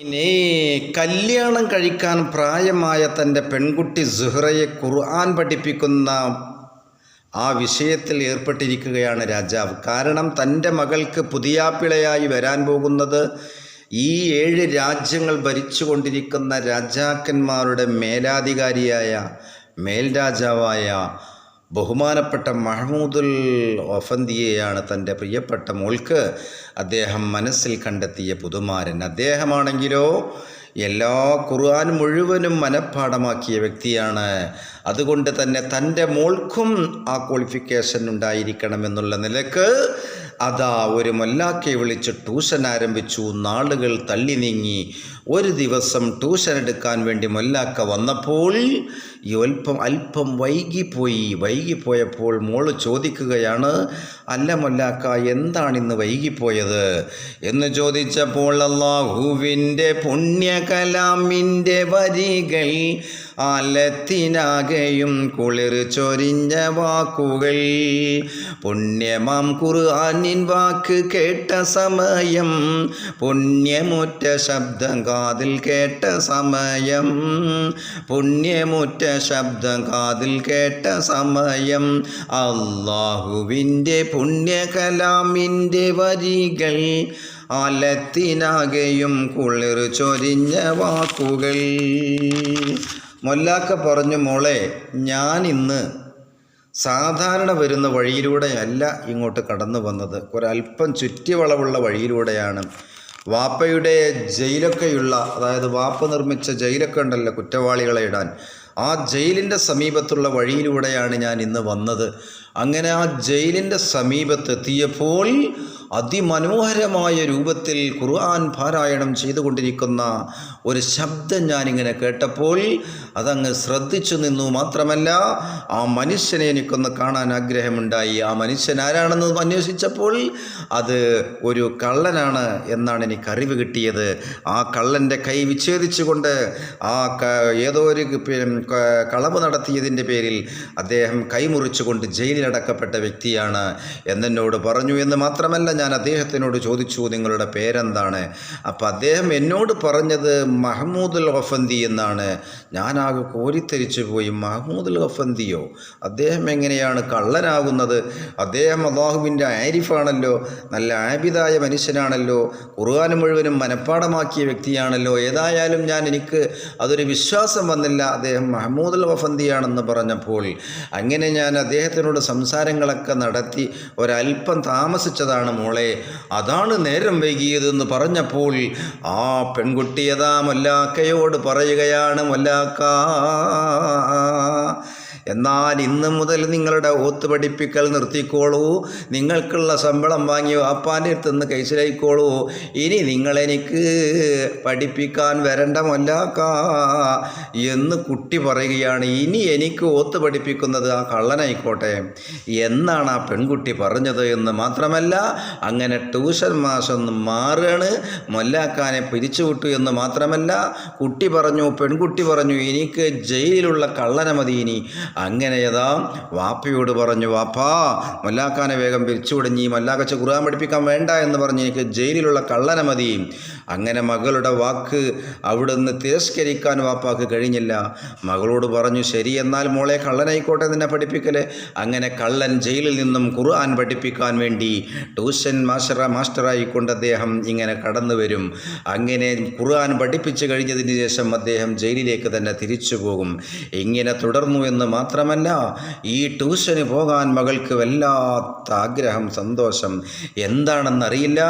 ഇനി കല്യാണം കഴിക്കാൻ പ്രായമായ തന്റെ പെൺകുട്ടി സുഹ്റയെ ഖുർആൻ പഠിപ്പിക്കുന്ന ആ വിഷയത്തിൽ ഏർപ്പെട്ടിരിക്കുകയാണ് രാജാവ്. കാരണം തന്റെ മകൾക്ക് പുതിയാപ്പിളയായി വരാൻ പോകുന്നത് ഈ ഏഴ് രാജ്യങ്ങൾ ഭരിച്ചുകൊണ്ടിരിക്കുന്ന രാജാക്കന്മാരുടെ മേലാധികാരിയായ മേൽരാജാവായ ബഹുമാനപ്പെട്ട മഹ്മൂദുൽ ഒഫന്തിയെയാണ് തന്റെ പ്രിയപ്പെട്ട മോൾക്ക് അദ്ദേഹം മനസ്സിൽ കണ്ടെത്തിയ പുതുമാരൻ. അദ്ദേഹമാണെങ്കിലോ എല്ലാ ഖുർആൻ മുഴുവനും മനഃപ്പാടമാക്കിയ വ്യക്തിയാണ്. അതുകൊണ്ട് തന്നെ തന്റെ മോൾക്കും ആ ക്വാളിഫിക്കേഷൻ ഉണ്ടായിരിക്കണമെന്നുള്ള നിലയ്ക്ക് അതാ ഒരു മൊല്ലാക്കെ വിളിച്ച് ട്യൂഷൻ ആരംഭിച്ചു. നാളുകൾ തള്ളി നീങ്ങി. ഒരു ദിവസം ട്യൂഷൻ എടുക്കാൻ വേണ്ടി മൊല്ലാക്ക വന്നപ്പോൾ ഈ അല്പം അല്പം വൈകിപ്പോയി വൈകിപ്പോയപ്പോൾ മോൾ ചോദിക്കുകയാണ് അല്ല മൊല്ലാക്ക എന്താണ് ഇന്ന് വൈകിപ്പോയത് എന്ന് ചോദിച്ചപ്പോൾ അള്ളാഹുവിന്റെ പുണ്യകലാമിന്റെ വരികൾ ആലത്തിനാകെയും കുളിർ ചൊരിഞ്ഞ വാക്കുകൾ. പുണ്യമാം ഖുർആനിൻ വാക്ക് കേട്ട സമയം. പുണ്യമുറ്റ ശബ്ദം കാതിൽ കേട്ട സമയം. പുണ്യമുറ്റ ശബ്ദം കാതിൽ കേട്ട സമയം. അള്ളാഹുവിന്റെ പുണ്യകലാമിന്റെ വരികൾ. ആലത്തിനാകെയും കുളിർ ചൊരിഞ്ഞ വാക്കുകൾ. മൊല്ലാക്ക പറഞ്ഞു മോളെ ഞാൻ ഇന്ന് സാധാരണ വരുന്ന വഴിയിലൂടെയല്ല ഇങ്ങോട്ട് കടന്നു വന്നത്. ഒരല്പം ചുറ്റിവളവുള്ള വഴിയിലൂടെയാണ്. വാപ്പയുടെ ജയിലൊക്കെയുള്ള അതായത് വാപ്പ നിർമ്മിച്ച ജയിലൊക്കെ ഉണ്ടല്ലോ കുറ്റവാളികളെ ഇടാൻ. ആ ജയിലിന്റെ സമീപത്തുള്ള വഴിയിലൂടെയാണ് ഞാൻ ഇന്ന് വന്നത്. അങ്ങനെ ആ ജയിലിന്റെ സമീപത്തെത്തിയപ്പോൾ അതിമനോഹരമായ രൂപത്തിൽ ഖുർആൻ പാരായണം ചെയ്തുകൊണ്ടിരിക്കുന്ന ഒരു ശബ്ദം ഞാനിങ്ങനെ കേട്ടപ്പോൾ അതങ്ങ് ശ്രദ്ധിച്ചു നിന്നു. മാത്രമല്ല ആ മനുഷ്യനെ എനിക്കൊന്ന് കാണാൻ ആഗ്രഹമുണ്ടായി. ആ മനുഷ്യൻ ആരാണെന്ന് അന്വേഷിച്ചപ്പോൾ അത് ഒരു കള്ളനാണ് എന്നാണ് എനിക്ക് അറിവ് കിട്ടിയത്. ആ കള്ളന്റെ കൈ വിച്ഛേദിച്ചുകൊണ്ട് ആ ഏതോ ഒരു കളവ് നടത്തിയതിന്റെ പേരിൽ അദ്ദേഹം കൈമുറിച്ചുകൊണ്ട് ജയിലിലടക്കപ്പെട്ട വ്യക്തിയാണ് എന്നെന്നോട് പറഞ്ഞു എന്ന് മാത്രമല്ല ഞാൻ അദ്ദേഹത്തിനോട് ചോദിച്ചു നിങ്ങളുടെ പേരെന്താണ്? അപ്പോൾ അദ്ദേഹം എന്നോട് പറഞ്ഞത് മഹമ്മൂദുൽ ഗഫന്തി എന്നാണ്. ഞാനാകെ കോരിത്തരിച്ചു പോയി മഹമ്മൂദുൽ ഗഫന്തിയോ? അദ്ദേഹം എങ്ങനെയാണ് കള്ളനാകുന്നത്? അദ്ദേഹം അള്ളാഹുവിന്റെ ആരിഫാണല്ലോ നല്ല ആബിദായ മനുഷ്യനാണല്ലോ ഖുർആൻ മുഴുവനും മനഃപ്പാടമാക്കിയ വ്യക്തിയാണല്ലോ. ഏതായാലും ഞാൻ എനിക്ക് അതൊരു വിശ്വാസം വന്നില്ല. അദ്ദേഹം മഹമ്മൂദുൽ വഫന്തിയാണെന്ന് പറഞ്ഞപ്പോൾ അങ്ങനെ ഞാൻ അദ്ദേഹത്തിനോട് സംസാരങ്ങളൊക്കെ നടത്തി ഒരല്പം താമസിച്ചതാണ് മോളെ. അതാണ് നേരം വൈകിയതെന്ന് പറഞ്ഞപ്പോൾ ആ പെൺകുട്ടിയതാ മൊല്ലാക്കയോട് പറയുകയാണ് മൊല്ലാക്ക എന്നാൽ ഇന്ന് മുതൽ നിങ്ങളുടെ ഓത്ത് പഠിപ്പിക്കൽ നിർത്തിക്കോളൂ. നിങ്ങൾക്കുള്ള ശമ്പളം വാങ്ങി വാപ്പാന്റെ അടുത്ത് നിന്ന് കൈസിലായിക്കോളൂ. ഇനി നിങ്ങളെനിക്ക് പഠിപ്പിക്കാൻ വരണ്ട മല്ലാക്കാ എന്ന് കുട്ടി പറയുകയാണ്. ഇനി എനിക്ക് ഓത്ത് പഠിപ്പിക്കുന്നത് ആ കള്ളനായിക്കോട്ടെ. എന്നാണ് ആ പെൺകുട്ടി പറഞ്ഞത് എന്ന് മാത്രമല്ല അങ്ങനെ ട്യൂഷൻ മാഷൊന്ന് മാറുകയാണ്. മൊല്ലാക്കാനെ പിരിച്ചുവിട്ടു എന്ന് മാത്രമല്ല കുട്ടി പറഞ്ഞു പെൺകുട്ടി പറഞ്ഞു എനിക്ക് ജയിലിലുള്ള കള്ളന മതി ഇനി. അങ്ങനെ ഏതാ? വാപ്പയോട് പറഞ്ഞു വാപ്പാ മല്ലാക്കാനെ വേഗം പിരിച്ചുവിടഞ്ഞി മല്ലാക്കച്ച ഖുർആൻ പഠിപ്പിക്കാൻ വേണ്ട എന്ന് പറഞ്ഞ് എനിക്ക് ജയിലിലുള്ള കള്ളന മതി. അങ്ങനെ മകളുടെ വാക്ക് അവിടുന്ന് തിരസ്കരിക്കാൻ വാപ്പാക്ക് കഴിഞ്ഞില്ല. മകളോട് പറഞ്ഞു ശരി എന്നാൽ മോളെ കള്ളനായിക്കോട്ടെ നിന്നെ പഠിപ്പിക്കലേ. അങ്ങനെ കള്ളൻ ജയിലിൽ നിന്നും ഖുർആൻ പഠിപ്പിക്കാൻ വേണ്ടി ട്യൂഷൻ മാസ്റ്റർ മാസ്റ്ററായിക്കൊണ്ട് അദ്ദേഹം ഇങ്ങനെ കടന്നു വരും. അങ്ങനെ ഖുർആൻ പഠിപ്പിച്ചു കഴിഞ്ഞതിന് ശേഷം അദ്ദേഹം ജയിലിലേക്ക് തന്നെ തിരിച്ചു പോകും. ഇങ്ങനെ തുടർന്നു എന്ന് മാത്രമല്ല ഈ ട്യൂഷന് പോകാൻ മകൾക്ക് വല്ലാത്ത ആഗ്രഹം സന്തോഷം. എന്താണെന്നറിയില്ല.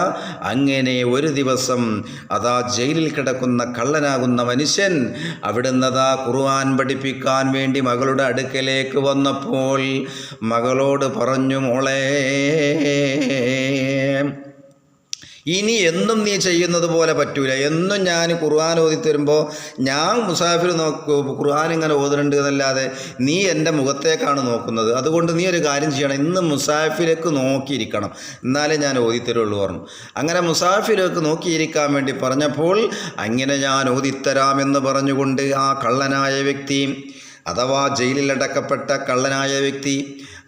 അങ്ങനെ ഒരു ദിവസം അതാ ജയിലിൽ കിടക്കുന്ന കള്ളനാകുന്ന മനുഷ്യൻ അവിടുന്ന് അതാ ഖുർആൻ പഠിപ്പിക്കാൻ വേണ്ടി മകളുടെ അടുക്കലേക്ക് വന്നപ്പോൾ മകളോട് പറഞ്ഞു മോളെ ഇനി എന്നും നീ ചെയ്യുന്നത് പോലെ പറ്റൂല. എന്നും ഞാൻ ഖുർആൻ ഓതി തരുമ്പോൾ ഞാൻ മുസാഫിർ നോക്കൂ ഖുർആൻ ഇങ്ങനെ ഓതുന്നുണ്ട് എന്നല്ലാതെ നീ എന്റെ മുഖത്തേക്കാണ് നോക്കുന്നത്. അതുകൊണ്ട് നീ ഒരു കാര്യം ചെയ്യണം. ഇന്ന് മുസാഫിലേക്ക് നോക്കിയിരിക്കണം. എന്നാലേ ഞാൻ ഓതി തരുള്ളൂ പറഞ്ഞു. അങ്ങനെ മുസാഫിലേക്ക് നോക്കിയിരിക്കാൻ വേണ്ടി പറഞ്ഞപ്പോൾ അങ്ങനെ ഞാൻ ഓതിത്തരാമെന്ന് പറഞ്ഞുകൊണ്ട് ആ കള്ളനായ വ്യക്തി അഥവാ ജയിലിലടക്കപ്പെട്ട കള്ളനായ വ്യക്തി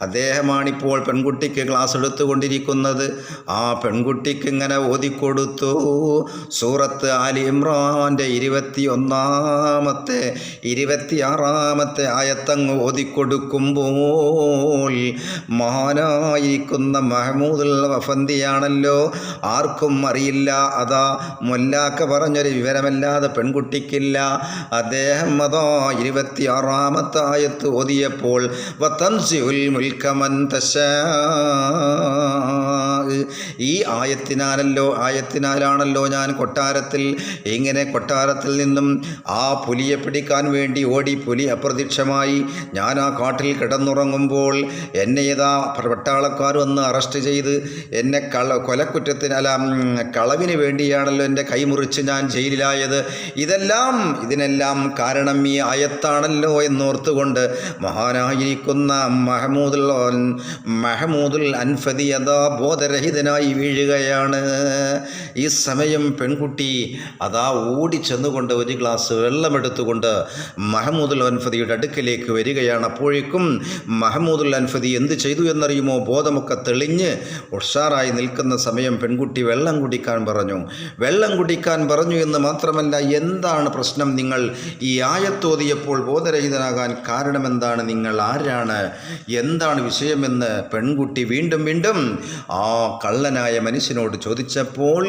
അദ്ദേഹമാണിപ്പോൾ പെൺകുട്ടിക്ക് ക്ലാസ് എടുത്തുകൊണ്ടിരിക്കുന്നത്. ആ പെൺകുട്ടിക്ക് ഇങ്ങനെ ഓതിക്കൊടുത്തു. സൂറത്ത് ആലി ഇമ്രാന്റെ ഇരുപത്തി ഒന്നാമത്തെ ഇരുപത്തിയാറാമത്തെ ആയത്തങ്ങ് ഓതിക്കൊടുക്കുമ്പോൾ മഹാനായിരിക്കുന്ന മഹമൂദുൽ വഫന്തിയാണല്ലോ. ആർക്കും അറിയില്ല. അതാ മൊല്ലാക്ക പറഞ്ഞൊരു വിവരമല്ലാതെ പെൺകുട്ടിക്കില്ല. അദ്ദേഹം അതാ ഇരുപത്തിയാറാമത്തെ ആയത്ത് ഓതിയപ്പോൾ തശാ ഈ ആയത്തിനാലല്ലോ ആയത്തിനാലാണല്ലോ ഞാൻ കൊട്ടാരത്തിൽ ഇങ്ങനെ കൊട്ടാരത്തിൽ നിന്നും ആ പുലിയെ പിടിക്കാൻ വേണ്ടി ഓടി പുലി അപ്രത്യക്ഷമായി. ഞാൻ ആ കാട്ടിൽ കിടന്നുറങ്ങുമ്പോൾ എന്നെ ഏതാ പട്ടാളക്കാർ വന്ന് അറസ്റ്റ് ചെയ്ത് എന്നെ കള കൊലക്കുറ്റത്തിന് അല്ല കളവിന് വേണ്ടിയാണല്ലോ എന്റെ കൈമുറിച്ച് ഞാൻ ജയിലിലായത്. ഇതെല്ലാം ഇതിനെല്ലാം കാരണം ഈ ആയത്താണല്ലോ എന്നോർത്തുകൊണ്ട് മഹാനായിരിക്കുന്ന മഹമൂദുൽ മഹമൂദുൽ അൻഫദി അതാ ബോധരഹിതനായി വീഴുകയാണ്. ഈ സമയം പെൺകുട്ടി അതാ ഓടി ചെന്നുകൊണ്ട് ഒരു ഗ്ലാസ് വെള്ളമെടുത്തുകൊണ്ട് മഹമൂദുൽ അൻഫദിയുടെ അടുക്കലേക്ക് വരികയാണ്. അപ്പോഴേക്കും മഹമൂദുൽ അൻഫദി എന്ത് ചെയ്തു എന്നറിയുമോ? ബോധമൊക്കെ തെളിഞ്ഞ് ഉഷാറായി നിൽക്കുന്ന സമയം പെൺകുട്ടി വെള്ളം കുടിക്കാൻ പറഞ്ഞു. വെള്ളം കുടിക്കാൻ പറഞ്ഞു എന്ന് മാത്രമല്ല എന്താണ് പ്രശ്നം? നിങ്ങൾ ഈ ആയത്തോതിയപ്പോൾ ബോധരഹിതനാകാൻ കാരണമെന്താണ്? നിങ്ങൾ ആരാണ്? എന്താണ് വിഷയമെന്ന് പെൺകുട്ടി വീണ്ടും വീണ്ടും ആ കള്ളനായ മനുഷ്യനോട് ചോദിച്ചപ്പോൾ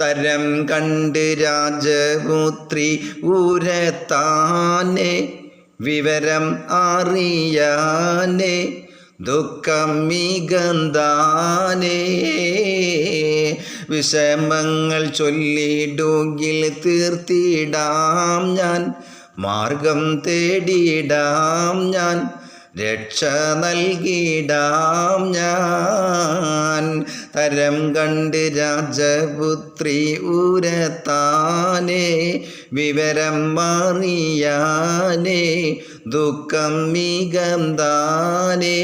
തരം കണ്ട് രാജപുത്രി ഊരത്താനെ വിവരം അറിയാനെ ദുഃഖം മികന്താനേ വിഷമങ്ങൾ ചൊല്ലിടുകിൽ തീർത്തിടാം ഞാൻ മാർഗം തേടിയിടാം ഞാൻ രക്ഷ നൽകിടാം ഞാൻ. തരം കണ്ട് രാജപുത്രി ഉരത്താനേ വിവരം മാറിയാനേ ദുഃഖം മികന്താനേ.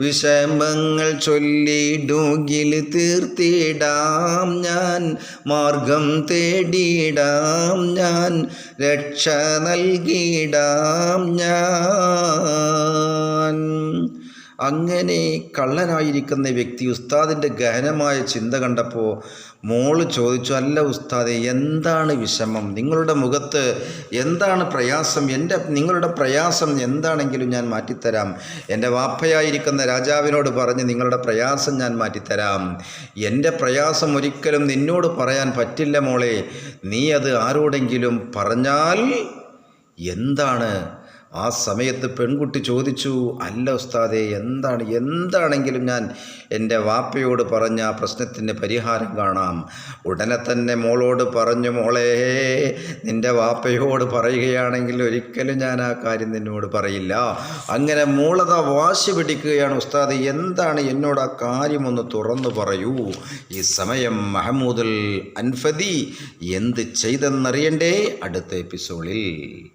വിഷമങ്ങൾ ചൊല്ലിടുകിൽ തീർത്തിടാം ഞാൻ. മാർഗം തേടിയിടാം ഞാൻ. രക്ഷ നൽകിയിടാം ഞാൻ. അങ്ങനെ കള്ളനായിരിക്കുന്ന വ്യക്തി ഉസ്താദിന്റെ ഗഹനമായ ചിന്ത കണ്ടപ്പോൾ മോൾ ചോദിച്ചു അല്ല ഉസ്താദെ എന്താണ് വിഷമം? നിങ്ങളുടെ മുഖത്ത് എന്താണ് പ്രയാസം? എന്റെ നിങ്ങളുടെ പ്രയാസം എന്താണെങ്കിലും ഞാൻ മാറ്റിത്തരാം. എന്റെ വാപ്പയായിരിക്കുന്ന രാജാവിനോട് പറഞ്ഞ് നിങ്ങളുടെ പ്രയാസം ഞാൻ മാറ്റിത്തരാം. എന്റെ പ്രയാസം ഒരിക്കലും നിന്നോട് പറയാൻ പറ്റില്ല മോളെ. നീ അത് ആരോടെങ്കിലും പറഞ്ഞാൽ എന്താണ് ആ സമയത്ത് പെൺകുട്ടി ചോദിച്ചു അല്ല ഉസ്താദെ എന്താണ് എന്താണെങ്കിലും ഞാൻ എന്റെ വാപ്പയോട് പറഞ്ഞ ആ പ്രശ്നത്തിന് പരിഹാരം കാണാം. ഉടനെ തന്നെ മോളോട് പറഞ്ഞു മോളെ നിന്റെ വാപ്പയോട് പറയുകയാണെങ്കിൽ ഒരിക്കലും ഞാൻ ആ കാര്യം നിന്നോട് പറയില്ല. അങ്ങനെ മോളത വാശി പിടിക്കുകയാണ് ഉസ്താദ്. എന്താണ് എന്നോട് ആ കാര്യമൊന്ന് തുറന്നു പറയൂ. ഈ സമയം മഹമൂദുൽ അൻഫദി എന്ത് ചെയ്തെന്നറിയണ്ടേ? അടുത്ത എപ്പിസോഡിൽ.